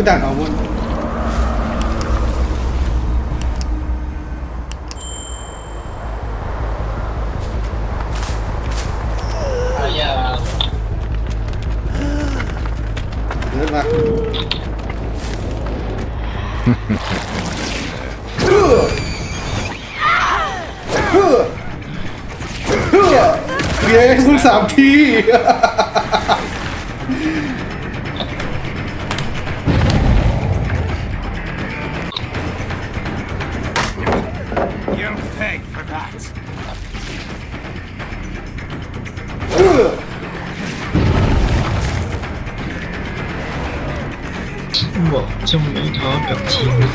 อุ้ยดันเอาบนอายาเดินมาเฮ้อเฮ้อเฮ้ย้คุณสามที ช่วงนี้ท้อกับชีวิต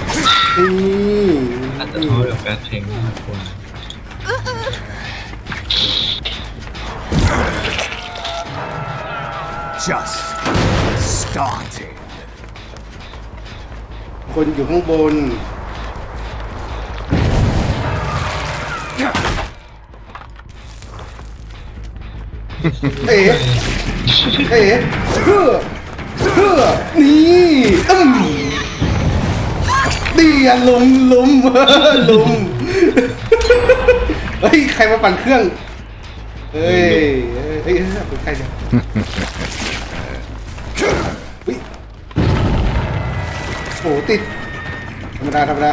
นี่อาจจะท้อกับการแข่งมากกว่า Just started. คนอยู่ข้างบน เอ๋เอ๋เพื่อเพื่อนี่อืม ดีอะลุมลุมลุมเฮ้ยใครมาปั่นเครื่องเฮ้ยเฮ้ยเฮ้ยเป็นใครเนี่ยเฮ้ติดธรรมดาธรรมดา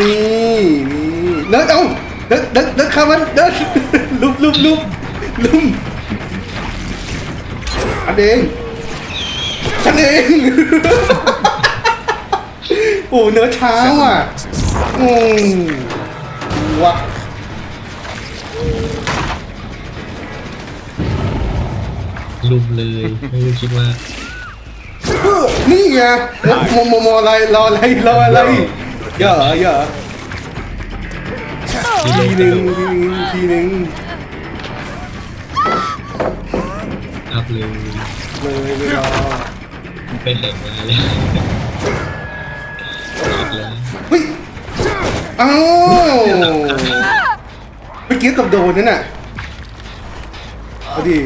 นี่นี่เดินเอาเดินเดินเดินข้ามันเดินลุมลุมลุมลุมอันเองฉันเอง โอ้เนื้อเช้าอะอืมวะลุมเลย ไม่รู้คิดว่าเออนี่ไงเอ๊ะมอมอมออะไรรออะไรรออะไรเยอะเยอะทีหนึ่งทีหนึ่งอัพเลยเลยไม่รอไปแข่งมาเลย อีกแล้วเฮ้ยเอ้าเมื่อกี้กับโดนนั่นน่ะพอดี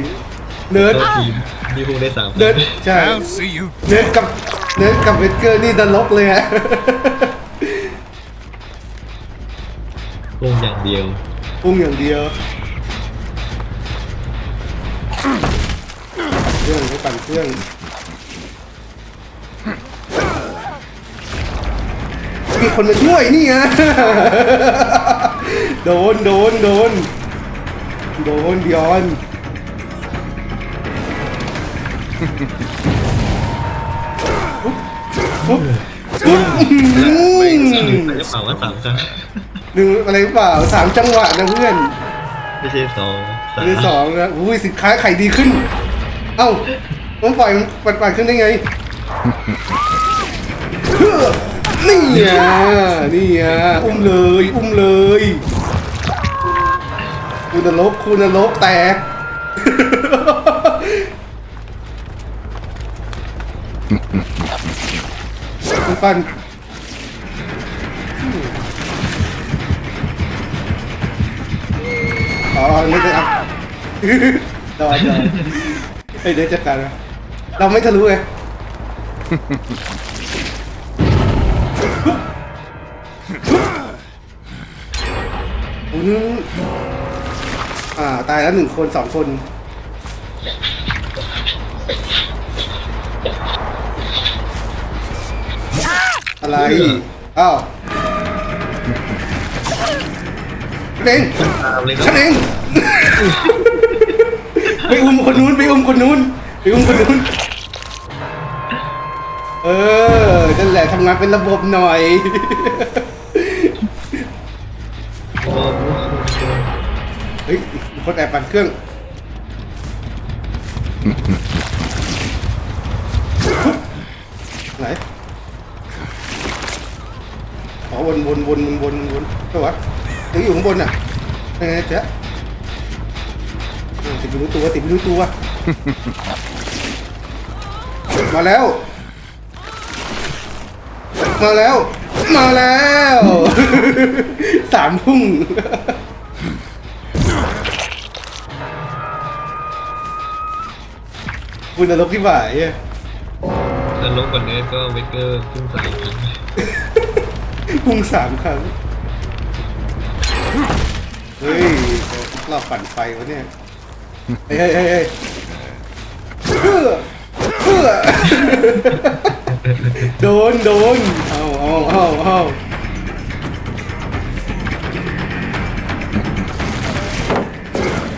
เนิร์ดตัวทีมนี่พูดได้สามเนิร์ดใช่ I'll see you เนิร์ดกับเนิร์ดกับเวสเกอร์นี่นรกเลยฮะพุ่งอย่างเดียวพุ่งอย่างเดียวเครื่องไปปั่นเครื่อง คนมาช่วยนี่ไงโดนโดนโดนโดนบยอนปุ๊บปุ๊บปุ๊บอื้อหือจะเป่าว่าสามครั้งหนึ่งอะไรเปล่าสามจังหวะนะเพื่อนไม่ใช่สองหรือสองนะอุ้ยสินค้าขายดีขึ้น เอ้ามันปล่อยมันปัดปัดขึ้นได้ไง นี่ไงนี่ไงอุ้มเลยอุ้มเลยคุณนรกคุณนรกแตกคุณปันอ๋อไม่ได้อัพรอรอเฮ้ยเดี๋ยวจัดการนะเราไม่ทะลุไง อืมอ่า ตายแล้วหนึ่งคนสองคน อะไร อ้าวเด้งตามเลยคฉันเองไปอุ้มคนนู้นไปอุ้มคนนู้นไปอุ้มคนนู้น เออนั่นแหละทำงานเป็นระบบหน่อย เฮ้ยมีคนแอบปั่นเครื่องไหนอ๋อวนวนวนวนวนวนตัวยังอยู่ข้างบนอะยังไงเจ๊ะติดไม่รู้ตัวติดไม่รู้ตัวมาแล้ว มาแล้ว มาแล้ว สามทุ่ง คุณนรกที่บ่ายอะเออรกกว่าเนิร์ดก็เวกเกอร์พุ่งใส่ครั้งพุ่งสามครั้ง เฮ้ยเราปั่นไฟวะเนี่ย เฮ้ยเฮ้ยเฮ้ยเฮ้ยเพื่อเพื่อโดนโดนเอาเอาเอาเอา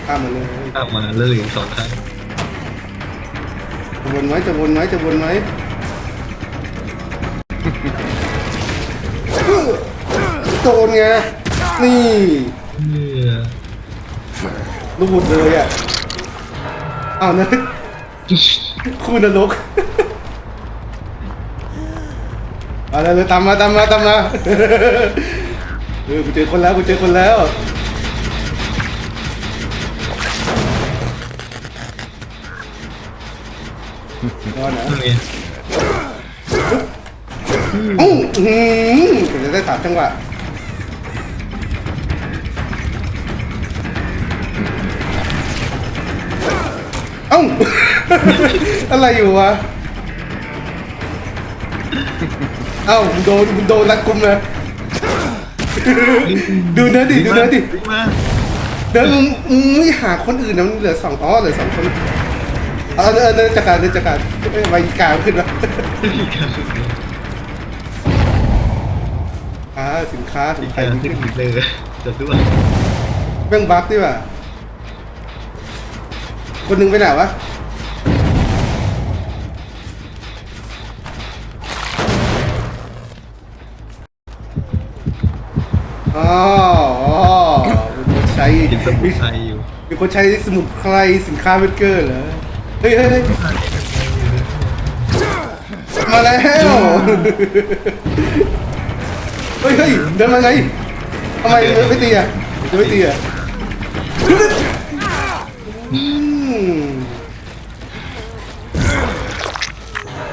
ข้ามมาเลย ข้ามมาเลยสองครั้ง จะวนไหมจะวนไหมจะวนไหมโดนไง นี่เมื่อรูดเลยอะเอานะคู่นรกเอาเลยเลยตามมาตามมาตามมาเออกูเจอคนแล้วกูเจอคนแล้ว อนนะนี่อู้หูกูจะได้สามจังหวะเอ้า อะไรอยู่วะ เอ้าโดนโดนรัดกุมเลยดูเนื้อดิ ดูเนื้อดิวิ่งมาเดี๋ยวมึงมึงไม่หาคนอื่นนะมันเหลือสองอ๋อเหลือสองคน เอาเนื้อเนื้อจักรการเนื้อจักรการเอ้ยใบกลางขึ้นแล้วอ่าสินค้าสินค้าการดีขึ้ขึ้นนเลยจะด้วยเรื่องบั๊กดีกว่าคนหนึ่งไปไหนวะอ๋ออ๋อมีคนใช้กินสมุนไพรอยู่ มีคนใช้สมุนไพรสินค้าเบเกอร์เหรอเฮ้ยเฮ้ยเฮ้ยมาแล้วเฮ้ยเฮ้ยเดินมาไงทำไมเดินไม่ตีอะเดินไม่ตีอะ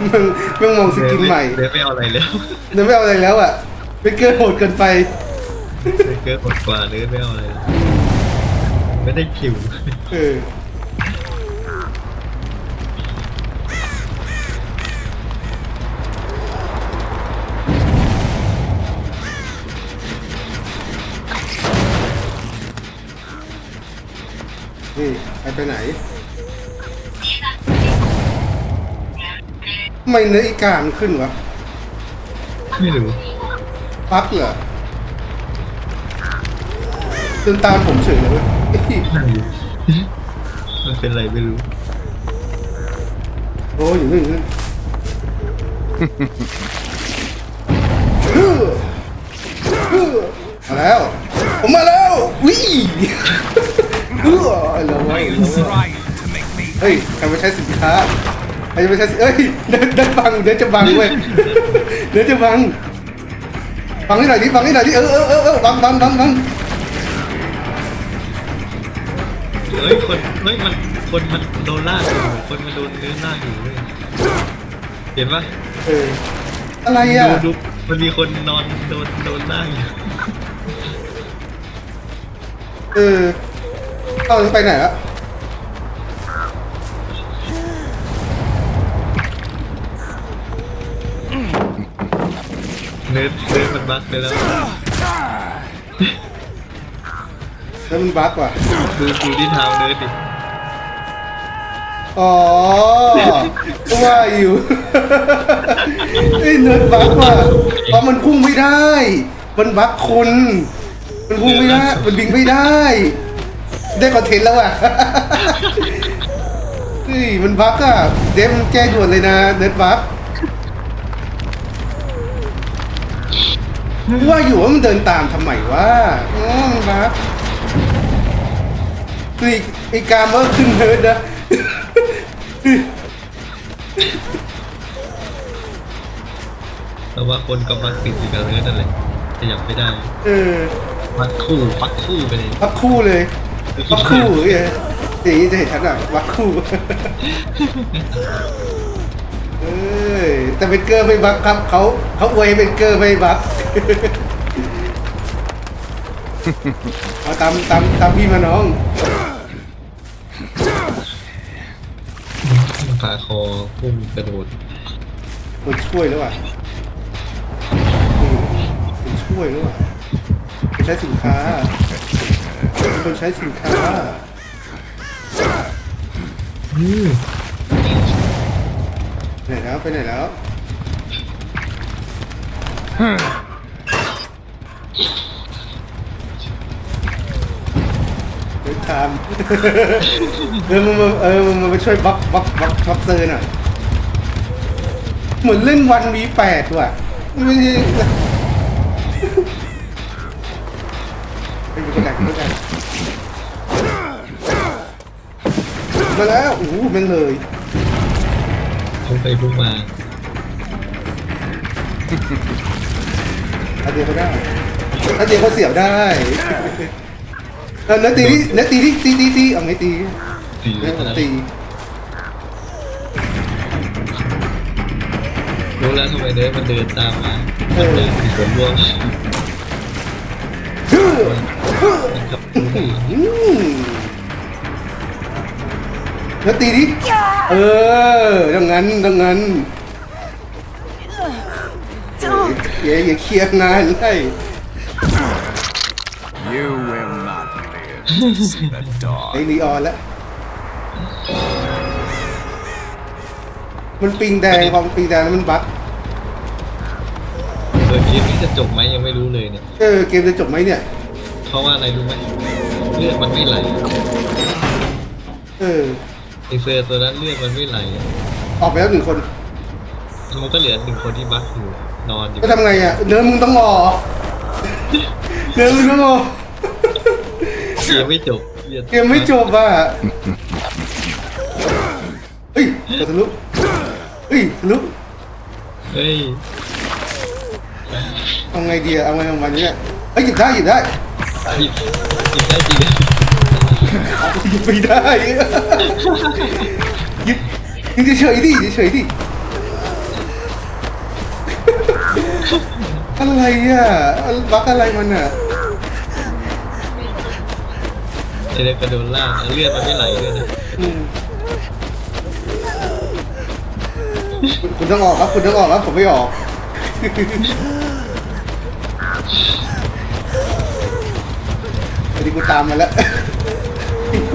มึงมึงมองสกินใหม่เดินไม่เอาอะไรแล้วเดินไม่เอาอะไรแล้วอะเบเกอร์โหดเกินไปเดินเกินหมดกว่าเดินไม่เอาอะไรไม่ได้คิวเออ ไปไปไหนทำไมเนื้ออีกามันขึ้นวะ ไม่รู้ปั๊กเหรอเดินตามผมเฉยเลยเว้ยนั่งอยู่มันเป็นอะไรไม่รู้ โอ้ยอยู่นี่อยู่นี่มาแล้ว ผมมาแล้ววิ่ง เออเราไว้เราไว้ Trying to make me เฮ้ยใครมาใช้สินค้าใครจะมาใช้สิเอ้ยเดินเดินบังเดินจะบังเว้ยเดินจะบังบังให้หน่อยดิบังให้หน่อยดิเออเออเออเออบังบังบังบังเฮ้ยคนเฮ้ยมันคนมันโดนลากอยู่คนมันโดนเนื้อลากอยู่เว้ยเห็นปะเอออะไรอะดูดูมันมีคนนอนโดนโดนลากอยู่เออ เอาไปไหนละเนื้อเนื้อมันบักไปแล้วแล้วมันบั๊กว่ะดูดูที่เท้าเนื้อดิอ๋อก็ว่าอยู่ไอ้เนิร์ดบั๊กว่ะเพราะมันพุ่งไม่ได้ มันบั๊กคน มันพุ่งไม่ได้ มันบิงไม่ได้ ได้คอนเทนต์แล้วอะเฮ้ยมันบั๊กอะ เดมแก้ด่วนเลยนะ เนิร์ดบั๊กว่าอยู่ว่ามันเดินตามทำไมวะอ๋อมันบั๊กนี่ไอ้การเมื่อขึ้นเนิร์ดนะแต่ว่าคนกำลังติดอยู่กับเนื้อนั่นแหละขยับไม่ได้ เออปักคู่ปักคู่ไปเลยวักคู่เลย วักคู่เอ้ยอย่างนี้จะเห็นชัดอะวักคู่ เอ้ยแต่เป็นเกอร์ไม่บักครับเขาเขาอวยให้เป็นเกอร์ไม่บัก เอาตามตามตามพี่มาน้องขาคอพุ่งกระโดดคนช่วยแล้วว่ะอืมคนช่วยแล้วว่ะคนใช้สินค้า คนใช้สินค้าอืมไหนแล้วไปไหนแล้วเดินตามเออมันมาเออมันมาช่วยบัฟบัฟบัฟบัฟเซอร์หน่อยเหมือนเล่นวันวีแปดว่ะไม่ใช่ ไปอยู่กันไหนกันไหนมาแล้วโอ้โหแม่งเลยพุ่งไปพุ่งมาอันเดียวก็ได้อันเดียวก็เสียบได้เออเนื้อตีนี่เนื้อตีนี่ตีตีตีเอาไงตีตีเนื้อเท่านั้นตีรู้แล้วทำไมเดินมันเดินตามมามันเดินถึงสวนรวม ชื่อมันกับพุ่งมาอืมเนื้อตีนี่เออดังนั้นดังนั้นอย่าอย่าเคลียร์งานให้ You will not live to see the ไอ้ dawn. นีออนแล้วมันปิงแดงพอมันปิงแดงแล้วมันบั๊กเออคลิปนี้จะจบไหมยังไม่รู้เลยเนี่ย เออเกมจะจบไหมเนี่ย เพราะว่าอะไรรู้ไหมเลือดมันไม่ไหลเออไอเซอร์ตัวนั้นเลือดมันไม่ไหล ออกไปแล้วหนึ่งคนมันก็เหลือหนึ่งคนที่บักอยู่นอนอยู่ ก็ทำไงอะเนื้อมึงต้องออกเนื้อมึงต้องออกเกมไม่จบลือดเกมไม่จบอะเฮ้ยเปิดทะลุเฮ้ยทะลุเฮ้ยเอาไงดีอะเอาไงของมันเนี่ยเฮ้ยหยิบได้หยิบได้ หยิบหยิบได้จริงหยิบไม่ได้หยิบหยิบเฉยๆดิเฉยๆดิอะไรอะบักอะไรมันอะไอเด็กกระโดดล่างเลือดมันไม่ไหลเลยนะอืมคุณคุณต้องออกครับคุณต้องออกครับผมไม่ออก กูตามมาแล้ว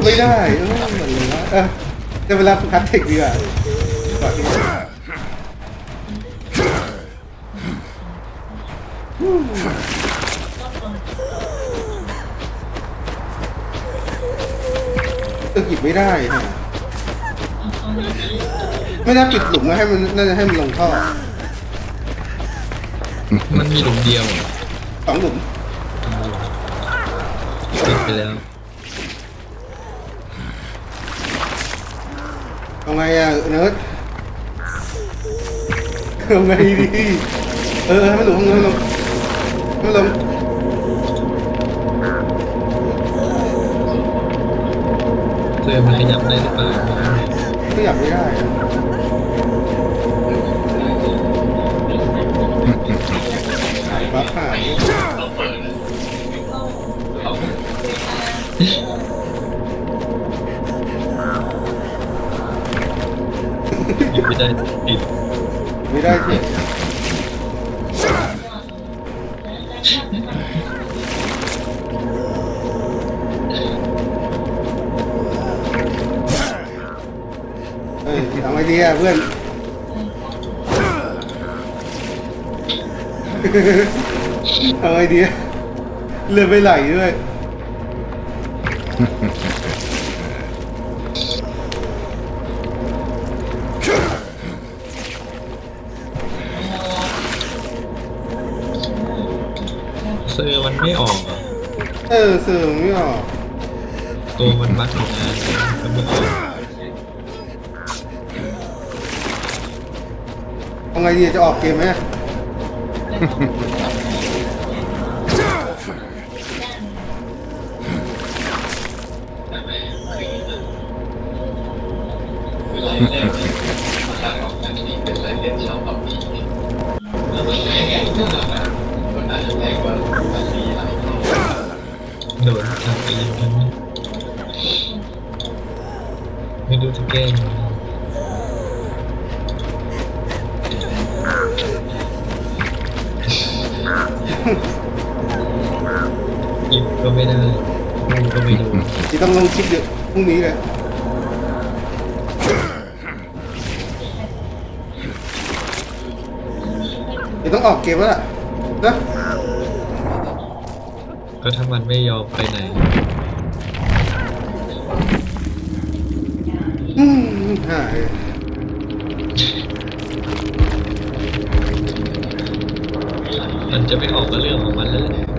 ไม่ได้เออเหมือนเลยนะเออได้เวลาฝึกคัดเทคดีกว่าก่อนดีกว่าเออหยิบไม่ได้นะไม่น่าปิดหลุมนะให้มันน่าจะให้มันลงท่อมันมีหลุมเดียวสองหลุม ปิดไปแล้วเอาไงอะเนิร์ดเอาไงดีเออให้มันลงให้มันลงให้มันลงเซอร์มันขยับได้หรือเปล่าขยับไม่ได้อะฟ้าผ่า ไม่ได้ปิดไม่ได้ที่เฮ้ยเอาไงดีอะเพื่อนเอาไงดีอะเลือดไม่ไหลด้วย ออเสริมไม่ออกตัวมันบักอยู่นานมันไม่ออกเอาไงดีจะออกเกมไหม องหยิบก็ไม่ได้ดูก็ไม่ดูที่ต้องลงคิดเดี๋ยวพรุ่งนี้เลยตีต้องออกเกมแล้วนะก็ถ้ามันไม่ยอมไปไหน อืมหายมันจะไม่ออกก็เรื่องของมันแล้วแหละ